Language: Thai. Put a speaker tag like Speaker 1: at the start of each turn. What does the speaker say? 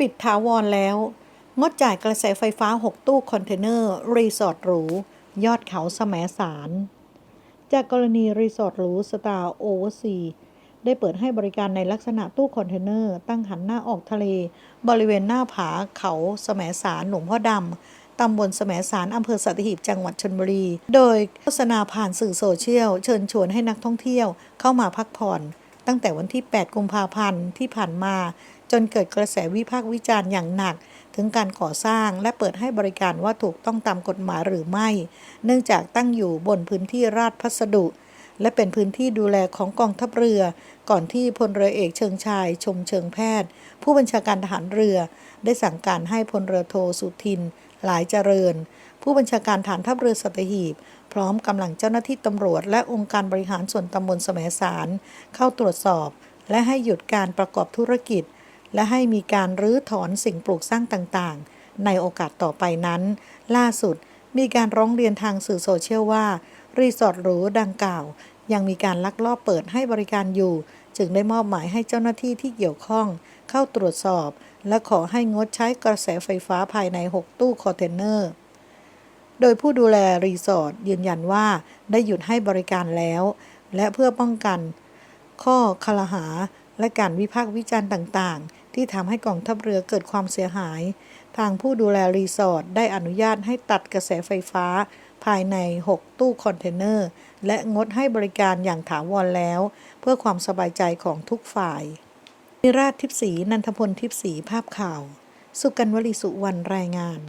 Speaker 1: ปิดถาวรแล้ว งดจ่ายกระแสไฟฟ้า 6 ตู้คอนเทนเนอร์ รีสอร์ทหรู ยอดเขาแสมสาร จากกรณีรีสอร์ทหรูสตาร์โอเวอร์ซีได้เปิดให้บริการในลักษณะตู้คอนเทนเนอร์ ตั้งหันหน้าออกทะเล บริเวณหน้าผาเขาแสมสารหลวงพ่อดำ ตำบลแสมสารอำเภอสัตหีบจังหวัดชนบุรี โดยโฆษณาผ่านสื่อโซเชียล เชิญชวนให้นักท่องเที่ยวเข้ามาพักผ่อน ตั้งแต่วันที่ 8 กุมภาพันธ์ที่ผ่านมา จนเกิดกระแสวิพากษ์วิจารณ์อย่างหนัก ถึงการก่อสร้างและเปิดให้บริการว่าถูกต้องตามกฎหมายหรือไม่ เนื่องจากตั้งอยู่บนพื้นที่ราชพัสดุ และเป็นพื้นที่ดูแลของกองทัพเรือ ก่อนที่พลเรือเอกเชิงชาย ชมเชิงแพทย์ ผู้บัญชาการทหารเรือ ได้สั่งการให้พลเรือโทสุทิน หลายเจริญ ผู้บัญชาการฐานทัพเรือสัตหีบพร้อมกำลังเจ้าหน้าที่ตำรวจ และองค์การบริหารส่วนตำบลแสมสาร เข้าตรวจสอบ และให้หยุดการประกอบธุรกิจ และให้มีการรื้อถอนสิ่งปลูกสร้างต่างๆ ในโอกาสต่อไปนั้น ล่าสุดมีการร้องเรียนทางสื่อโซเชียลว่า รีสอร์ทหรูดังกล่าว ยังมีการลักลอบเปิดให้บริการอยู่ จึงได้มอบหมายให้เจ้าหน้าที่ที่เกี่ยวข้อง เข้าตรวจสอบ และขอให้งดใช้กระแสไฟฟ้าภายใน 6 ตู้คอนเทนเนอร์ โดยผู้ดูแลรีสอร์ทยืนยันว่าได้หยุดให้บริการแล้ว และเพื่อป้องกัน ข้อคลหา และการวิพากษ์วิจารณ์ต่างๆ ที่ทำให้กองทัพเรือเกิดความเสียหาย ทางผู้ดูแลรีสอร์ทได้อนุญาตให้ตัดกระแสไฟฟ้า ภายใน 6 ตู้คอนเทนเนอร์ และงดให้บริการอย่างถาวรแล้ว เพื่อความสบายใจของทุกฝ่ายนิราชทิพสีนันทพลทิพสีภาพข่าว สุกันวลีสุวรรณรายงาน